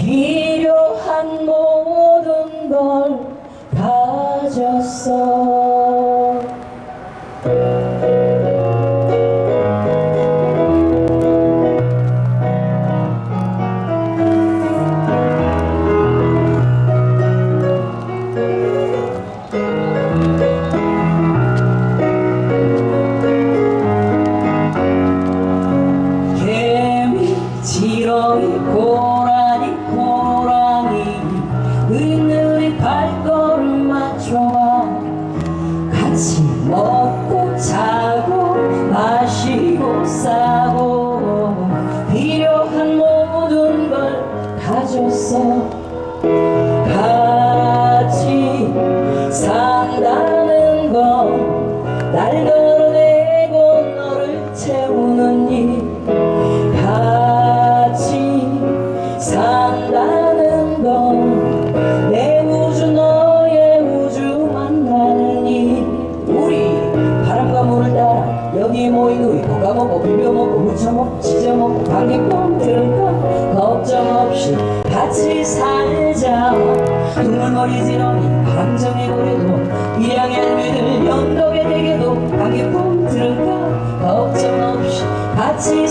필요한 모든 걸 가졌어. 지렁이 고라 니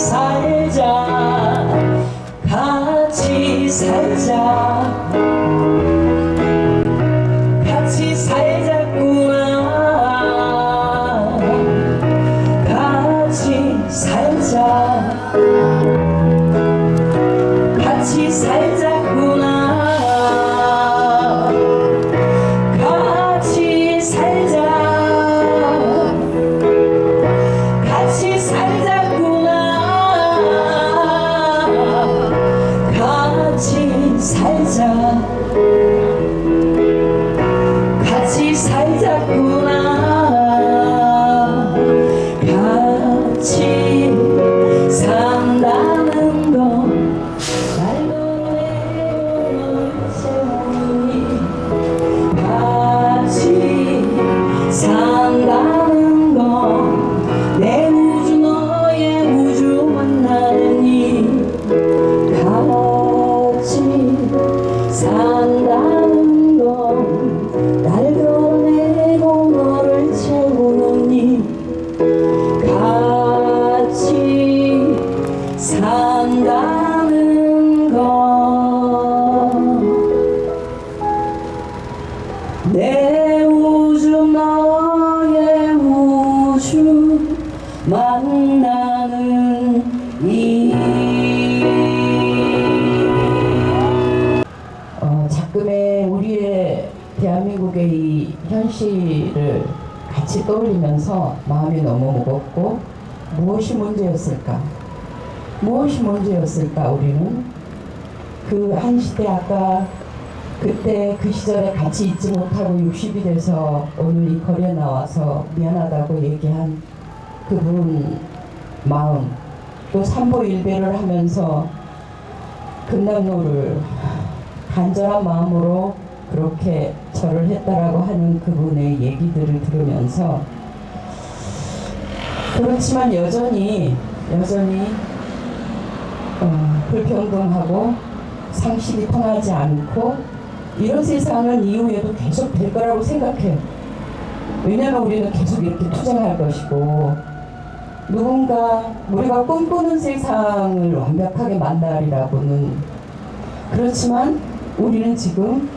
살자. 같이 살자 같이 살자 만나는 일 어, 자금의 우리의 대한민국의 이 현실을 같이 떠올리면서 마음이 너무 무겁고 무엇이 문제였을까? 무엇이 문제였을까 우리는? 그 한 시대 아까 그때 그 시절에 같이 있지 못하고 60이 돼서 오늘 이 거리에 나와서 미안하다고 얘기한 그분 마음 또 삼보 일배를 하면서 금남로를 간절한 마음으로 그렇게 절을 했다라고 하는 그분의 얘기들을 들으면서 그렇지만 여전히 여전히 어, 불평등하고 상식이 통하지 않고 이런 세상은 이후에도 계속 될 거라고 생각해요. 왜냐하면 우리는 계속 이렇게 투쟁할 것이고 누군가 우리가 꿈꾸는 세상을 완벽하게 만나리라고는 그렇지만 우리는 지금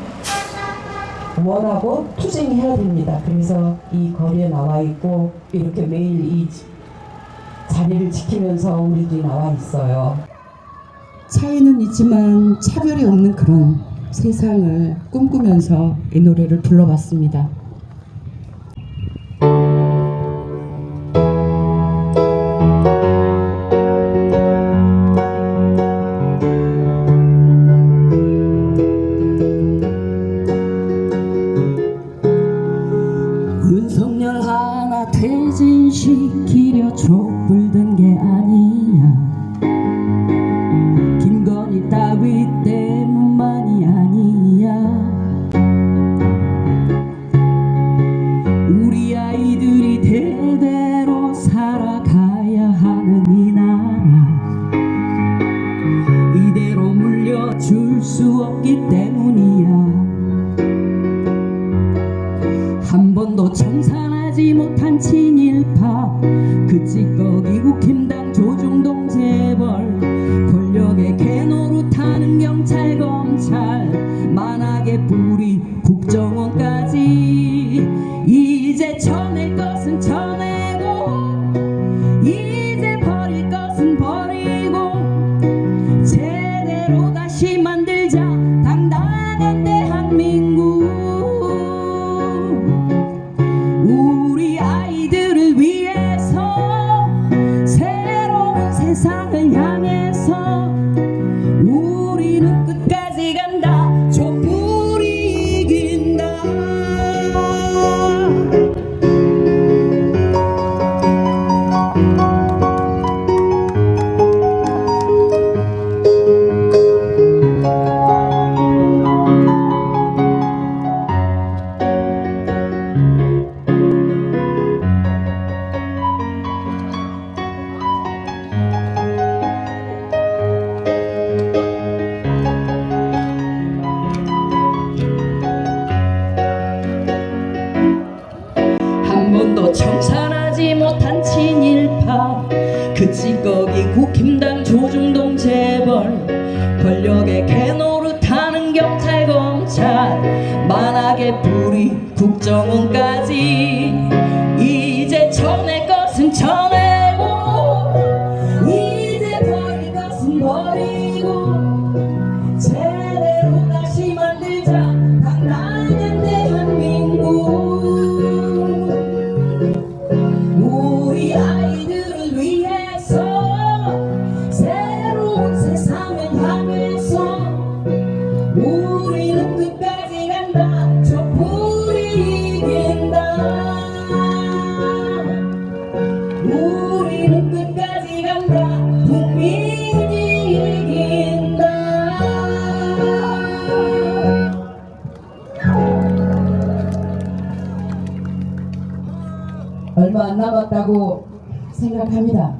원하고 투쟁해야 됩니다. 그래서 이 거리에 나와 있고 이렇게 매일 이 자리를 지키면서 우리들이 나와 있어요. 차이는 있지만 차별이 없는 그런 세상을 꿈꾸면서 이 노래를 불러봤습니다. 뿌리 국정원까지. 이제 쳐낼 것은 쳐내고 이제 버릴 것은 버리고 제대로 다시 만들자. 당당한 대한민국. 우리 아이들을 위해서 새로운 세상을 향해서 우리는 끝까지 간다 버리고 제 남았다고 생각합니다.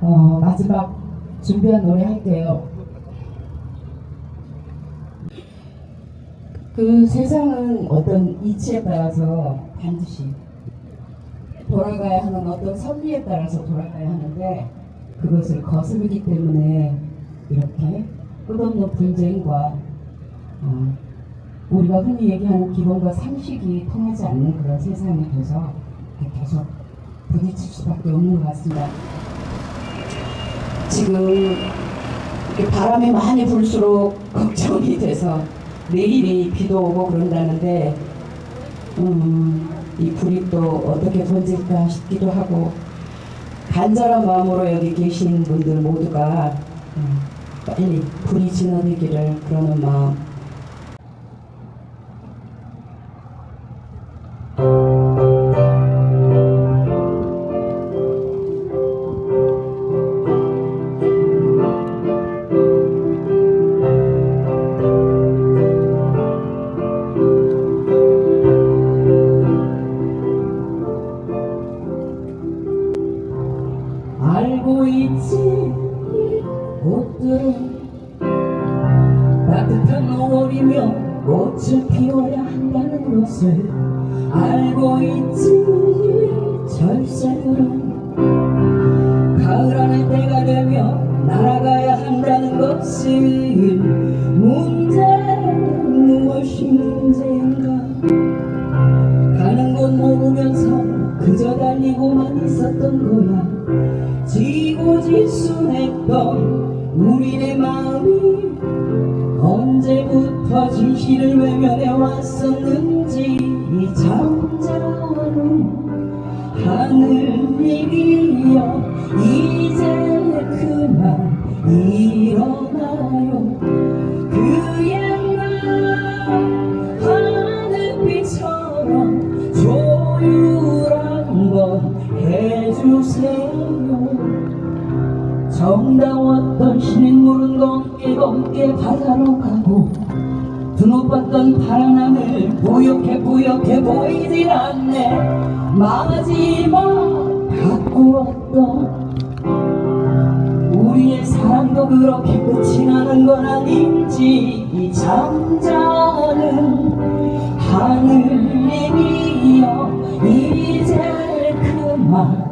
어, 마지막 준비한 노래 할게요. 그 세상은 어떤 이치에 따라서 반드시 돌아가야 하는 어떤 선리에 따라서 돌아가야 하는데 그것을 거스르기 때문에 이렇게 끝없는 분쟁과 어, 우리가 흔히 얘기하는 기본과 상식이 통하지 않는 그런 세상이 돼서 계속 부딪힐 수밖에 없는 것 같습니다. 지금 바람이 많이 불수록 걱정이 돼서 내일이 비도 오고 그런다는데 음, 이 불이 또 어떻게 번질까 싶기도 하고 간절한 마음으로 여기 계신 분들 모두가 음, 빨리 불이 지나들기를 그러는 마음 알고 있지? 꽃들은 따뜻한 5월이면 꽃을 피워야 한다는 것을 알고 있지? 절새들은 가을 하늘 때가 되면 날아가야 한다는 것을 문제는 무엇이 문제인가 달리고만 있었던 거야. 지고지순했던 우리네 마음이 언제부터 진실을 외면해 왔었는지 잠자는 하늘 얘기여 이제 그만 일어나요. 그 넘게 바다로 가고 주목받던 바람을 부욕해 부욕해 보이질 않네. 마지막 갖고 왔던 우리의 사랑도 그렇게 끝이 나는 건 아닌지 이 잠자는 하늘님이여 이제 그만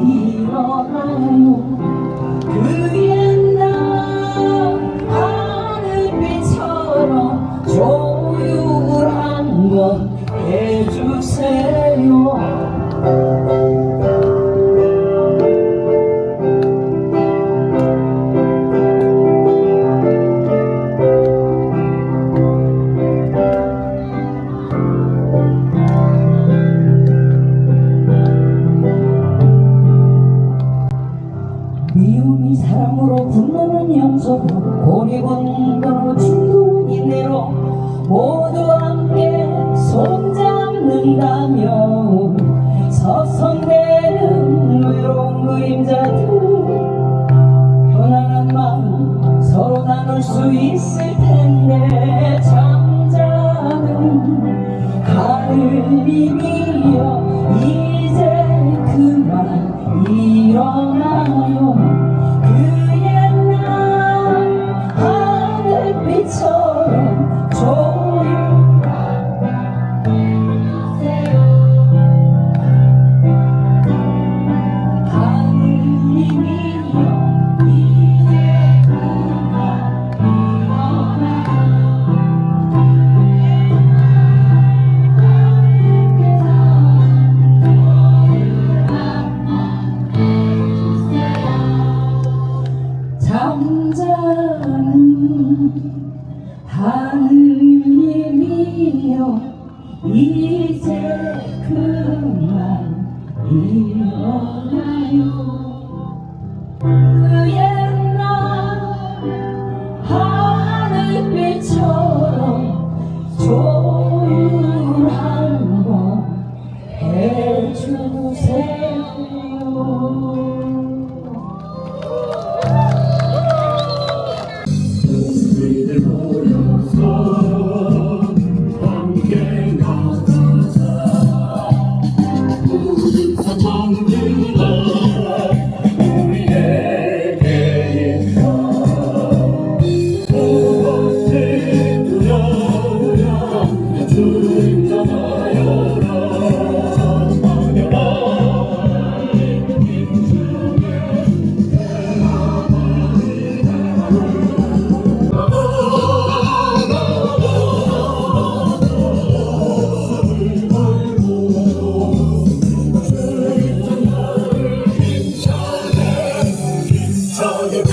일어나요 하늘빛처럼 조율한 번 해주세요. So.